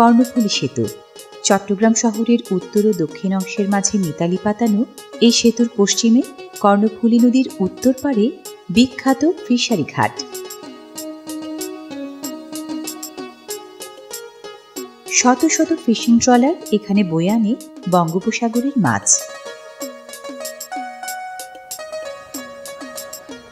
কর্ণফুলী সেতু। চট্টগ্রাম শহরের উত্তর ও দক্ষিণ অংশের মাঝে মিতালি পাতানো এই সেতুর পশ্চিমে কর্ণফুলী নদীর উত্তর পারে বিখ্যাত ফিশারি ঘাট। শত শত ফিশিং ট্রলার এখানে বয়ে আনে বঙ্গোপসাগরের মাছ।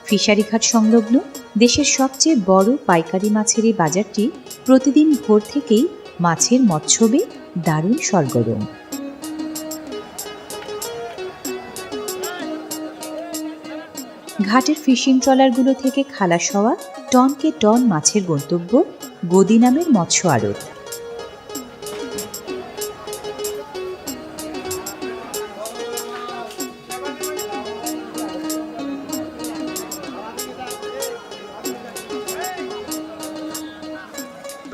ফিশারি ঘাট সংলগ্ন দেশের সবচেয়ে বড় পাইকারি মাছের এই বাজারটি প্রতিদিন ভোর থেকেই মাছের মৎস্যবে দারুণ সরগরম ঘাটের ফিশিং ট্রলারগুলো থেকে খালাস হওয়া টনকে টন মাছের গন্তব্য, গদি নামের মৎস্য আড়ত।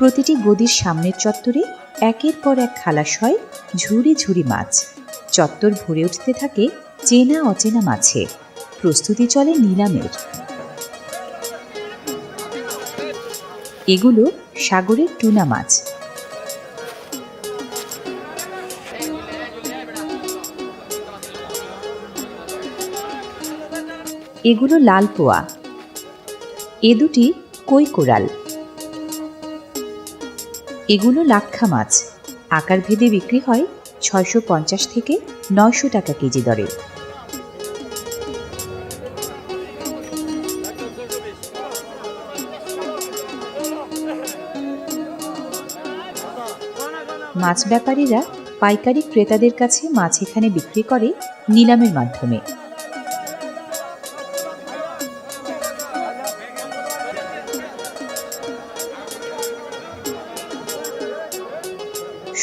প্রতিটি গদির সামনের চত্বরে একের পর এক খালাস হয় ঝুড়ি ঝুড়ি মাছ। চত্বর ভরে উঠতে থাকে চেনা অচেনা মাছে। প্রস্তুতি চলে নিলামের। এগুলো সাগরের টুনা মাছ। এগুলো লাল পোয়া। এ দুটি কই কোরাল। এগুলো লাক্ষা মাছ। আকার ভেদে বিক্রি হয় ছয়শো পঞ্চাশ থেকে নয়শো টাকা কেজি দরে। মাছ ব্যাপারীরা পাইকারি ক্রেতাদের কাছে মাছ এখানে বিক্রি করে নিলামের মাধ্যমে।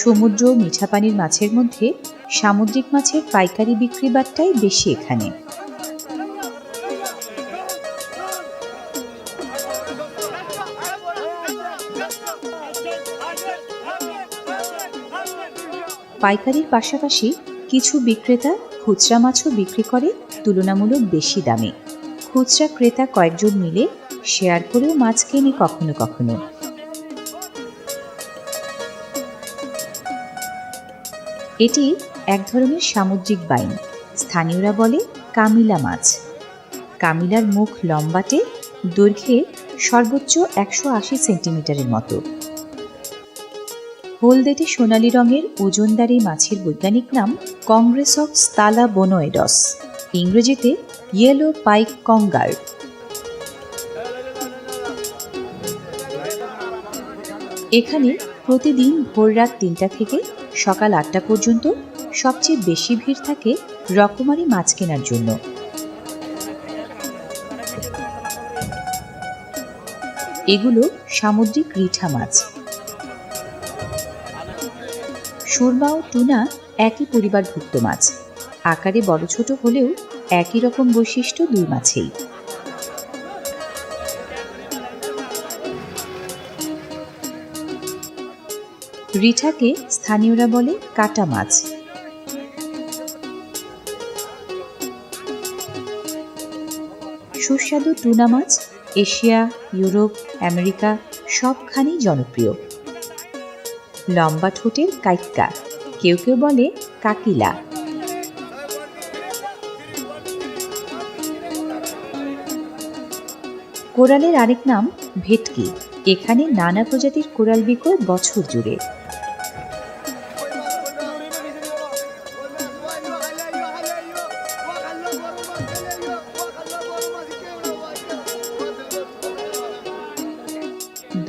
সমুদ্র মিঠা পানির মাছের মধ্যে সামুদ্রিক মাছের পাইকারি বিক্রি বাট্টাই বেশি এখানে। পাইকারির পাশাপাশি কিছু বিক্রেতা খুচরা মাছও বিক্রি করে, তুলনামূলক বেশি দামে। খুচরা ক্রেতা কয়েকজন মিলে শেয়ার করেও মাছ কেনে কখনো কখনো। এটি এক ধরনের সামুদ্রিক বাইন। স্থানীয়রা বলে কামিলা মাছ। কামিলার মুখ লম্বাটে দৈর্ঘ্যে সর্বোচ্চ একশো আশি সেন্টিমিটারের মতো। হলদেটে সোনালি রঙের ওজনদার মাছের বৈজ্ঞানিক নাম কংগ্রেস অফ স্তালা বোনোয়েডস, ইংরেজিতে ইয়েলো পাইক কঙ্গার। এখানে প্রতিদিন ভোর রাত তিনটা থেকে সকাল আটটা পর্যন্ত সবচেয়ে বেশি ভিড় থাকে রকমারি মাছ কেনার জন্য। এগুলো সামুদ্রিক রিঠা মাছ। সুরমা ও টুনা একই পরিবারভুক্ত মাছ। আকারে বড় ছোট হলেও একই রকম বৈশিষ্ট্য দুই মাছেই। রিঠাকে স্থানীয়রা বলে কাটা মাছ। সুস্বাদু টুনা মাছ এশিয়া, ইউরোপ, আমেরিকা সবখানেই জনপ্রিয়। লম্বা ঠোঁটের কাইক্কা, কেউ কেউ বলে কাকিলা। কোরালের আরেক নাম ভেটকি। এখানে নানা প্রজাতির কোরাল বিকোয় বছর জুড়ে।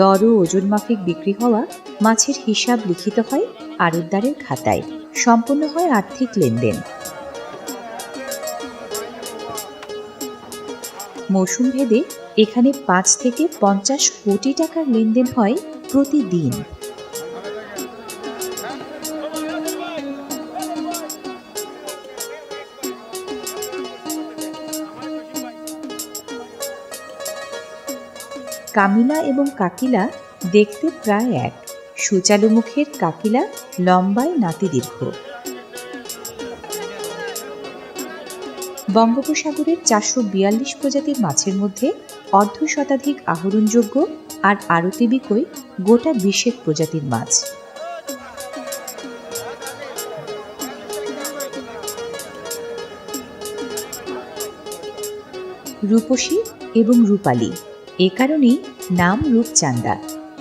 দর ও ওজন মাফিক বিক্রি হওয়া মাছের হিসাব লিখিত হয় আড়তদারের খাতায়। সম্পন্ন হয় আর্থিক লেনদেন। মৌসুম ভেদে এখানে পাঁচ থেকে পঞ্চাশ কোটি টাকার লেনদেন হয় প্রতিদিন। কামিলা এবং কাকিলা দেখতে প্রায় এক। সুচালু মুখের কাকিলা লম্বায় নাতিদীর্ঘ। বঙ্গোপসাগরের চারশো বিয়াল্লিশ প্রজাতির মাছের মধ্যে অর্ধ শতাধিক আহরণযোগ্য আর আরতি বিকই গোটা বিশেষ প্রজাতির মাছ। রূপসী এবং রূপালী। এ কারণেই নাম রূপচান্দা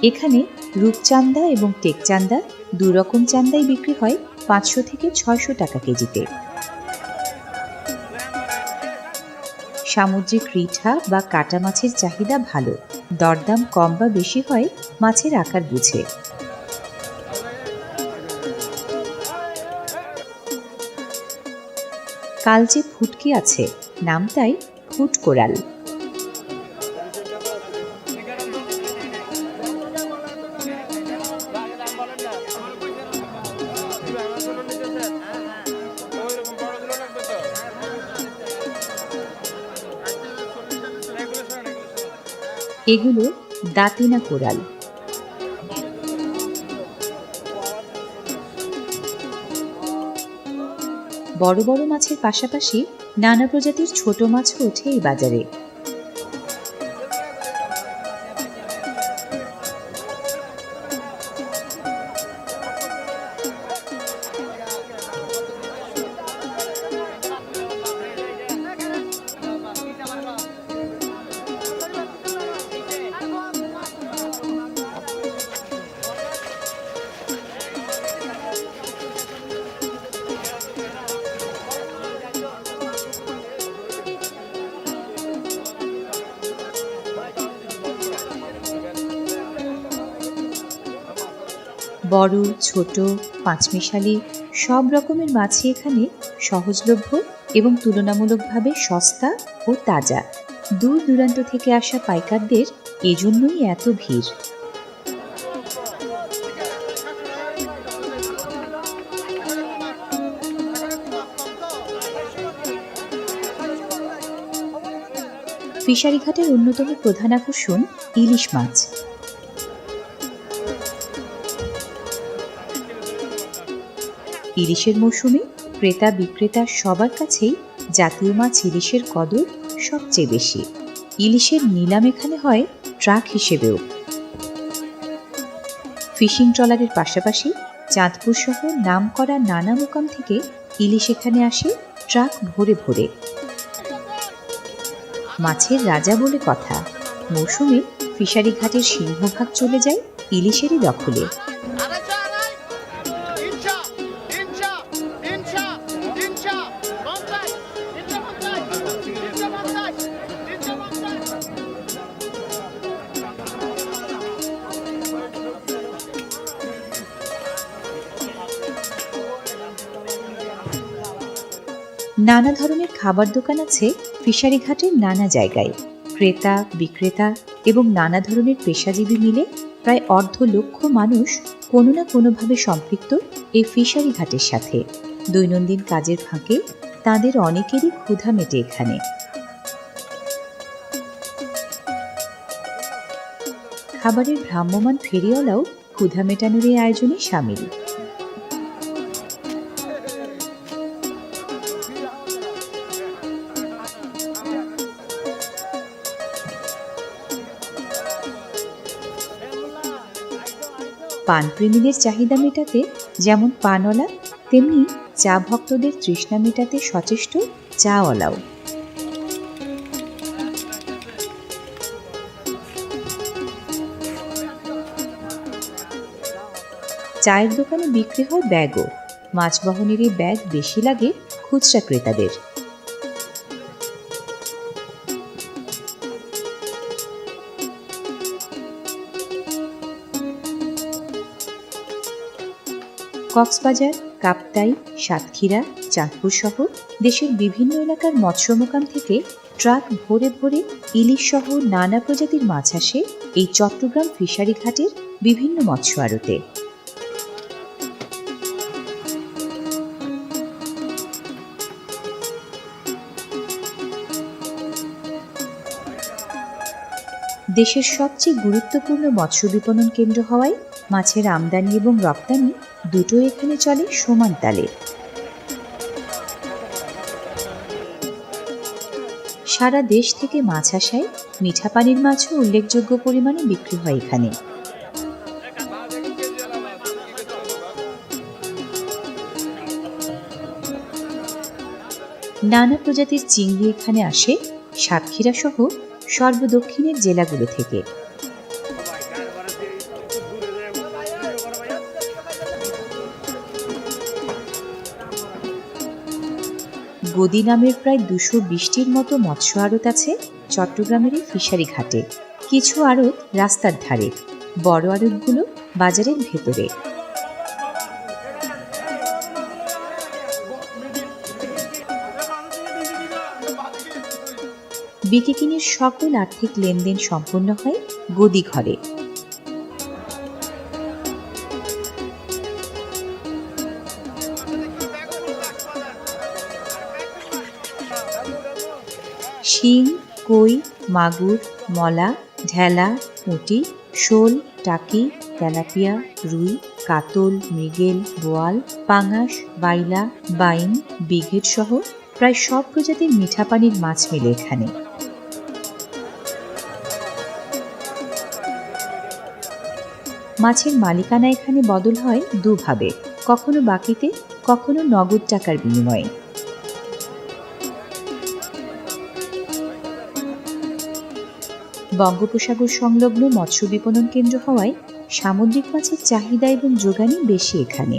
এখানে রূপচান্দা এবং টেকচান্দা দু রকম চান্দাই বিক্রি হয় পাঁচশো থেকে ছয়শো টাকা কেজিতে। সামুদ্রিক রিঠা বা কাটা মাছের চাহিদা ভালো। দরদাম কম বা বেশি হয় মাছের আকার বুঝে। কাল যে ফুটকি আছে নামটাই ফুট কোরাল এগুলো দাঁতিনা কোরাল। বড় বড় মাছের পাশাপাশি নানা প্রজাতির ছোট মাছও ওঠে এই বাজারে। বড়, ছোট, পাঁচমিশালি সব রকমের মাছই এখানে সহজলভ্য এবং তুলনামূলকভাবে সস্তা ও তাজা। দূর দূরান্ত থেকে আসা পাইকারদের এজন্যই এত ভিড়। ফিশারি ঘাটের অন্যতম প্রধান আকর্ষণ ইলিশ মাছ। ইলিশের মৌসুমে ক্রেতা বিক্রেতা সবার কাছেই জাতীয় মাছ ইলিশের কদর সবচেয়ে বেশি। ইলিশের নিলাম এখানে হয় ট্রাক হিসেবেও। ফিশিং ট্রলারের পাশাপাশি চাঁদপুর সহ নাম করা নানা মোকাম থেকে ইলিশ এখানে আসে ট্রাক ভরে ভরে। মাছের রাজা বলে কথা। মৌসুমে ফিশারি ঘাটের সিংহভাগ চলে যায় ইলিশেরই দখলে। নানা ধরনের খাবার দোকান আছে ফিশারি ঘাটের নানা জায়গায়। ক্রেতা, বিক্রেতা এবং নানা ধরনের পেশাজীবী মিলে প্রায় অর্ধ লক্ষ মানুষ কোনো না কোনোভাবে সম্পৃক্ত এই ফিশারি ঘাটের সাথে। দৈনন্দিন কাজের ফাঁকে তাদের অনেকেরই ক্ষুধা মেটে এখানে। খাবারের ভ্রাম্যমান ফেরিওয়ালাও ক্ষুধা মেটানোর এই আয়োজনে সামিল। পানপ্রেমীদের চাহিদা মেটাতে যেমন পানওয়ালা, তেমনি চা ভক্তদের তৃষ্ণা মেটাতে সচেষ্ট চাওয়ালাও। চায়ের দোকানে বিক্রি হয় ব্যাগও। মাছ বহনের এই ব্যাগ বেশি লাগে খুচরা ক্রেতাদের। কক্সবাজার, কাপ্তাই, সাতক্ষীরা, চাঁদপুর সহ দেশের বিভিন্ন এলাকার মৎস্যমোকাম থেকে ট্রাক ভরে ভরে ইলিশ সহ নানা প্রজাতির মাছ আসে এই চট্টগ্রাম ফিশারি ঘাটের বিভিন্ন মৎস্য আড়তে। দেশের সবচেয়ে গুরুত্বপূর্ণ মৎস্য বিপণন কেন্দ্র হওয়ায় মাছের আমদানি এবং রপ্তানি দুটো এখানে চলে সমান তালে। সারা দেশ থেকে মাছ আসায় মিঠা পানির মাছও উল্লেখযোগ্য পরিমাণে বিক্রি হয় এখানে। নানা প্রজাতির চিংড়ি এখানে আসে সাতক্ষীরা সহ সর্বদক্ষিণের জেলাগুলো থেকে। গদি নামের প্রায় দুশো বিশটির মতো মৎস্য আড়ত আছে চট্টগ্রামের এই ফিশারি ঘাটে। কিছু আড়ত রাস্তার ধারে, বড় আড়তগুলো বাজারের ভেতরে। বিকিকিনির সকল আর্থিক লেনদেন সম্পন্ন হয় গদি ঘরে। শিং কই, মাগুর, মলা, ঢেলা, পুঁটি, শোল, টাকি, তেলাপিয়া, রুই, কাতল, মৃগেল, বোয়াল, পাঙাশ, বাইলা, বাইন বিঘেট সহ প্রায় সব প্রজাতির মিঠা পানির মাছ মেলে এখানে। মাছের মালিকানা এখানে বদল হয় দুভাবে, কখনো বাকিতে, কখনো নগদ টাকার বিনিময়ে। বঙ্গোপসাগর সংলগ্ন মৎস্য বিপণন কেন্দ্র হওয়ায় সামুদ্রিক মাছের চাহিদা এবং যোগানই বেশি এখানে।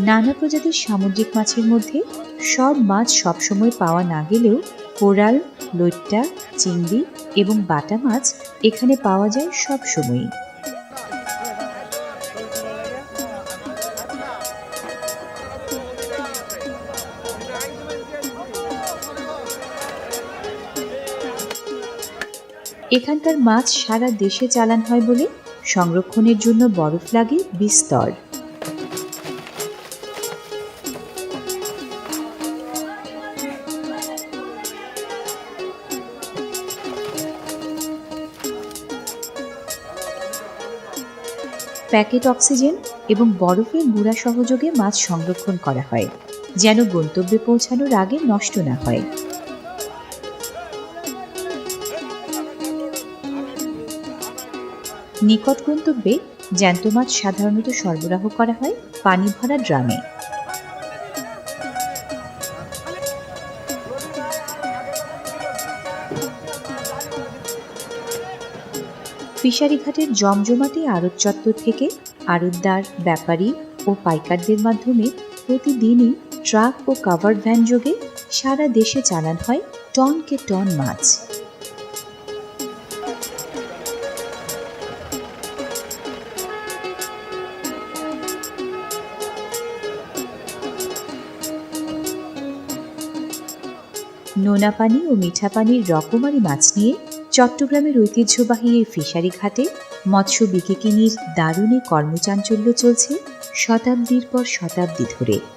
নানা প্রজাতির সামুদ্রিক মাছের মধ্যে সব মাছ সবসময় পাওয়া না গেলেও কোরাল, লইট্টা, চিংড়ি এবং বাটা মাছ এখানে পাওয়া যায় সব এখানকার মাছ সারা দেশে চালান হয় বলে সংরক্ষণের জন্য বরফ লাগে বিস্তর। প্যাকেট অক্সিজেন এবং বরফের গুঁড়া সহযোগে মাছ সংরক্ষণ করা হয়, যেন গন্তব্যে পৌঁছানোর আগে নষ্ট না হয়। নিকট গন্তব্যে জ্যান্ত মাছ সাধারণত সরবরাহ করা হয় পানি ভরা ড্রামে। ফিশারি ঘাটের জমজমাটি আড়ত চত্বর থেকে আড়তদার, ব্যাপারী ও পাইকারদের মাধ্যমে প্রতিদিনই ট্রাক ও কাভার্ড ভ্যান যোগে সারা দেশে চালান হয় টনকে টন মাছ। নোনা পানি ও মিঠা পানির রকমারি মাছ নিয়ে চট্টগ্রামের ঐতিহ্যবাহী এই ফিশারি ঘাটে মৎস্য বিকিকিনির দারুণী কর্মচাঞ্চল্য চলছে শতাব্দীর পর শতাব্দী ধরে।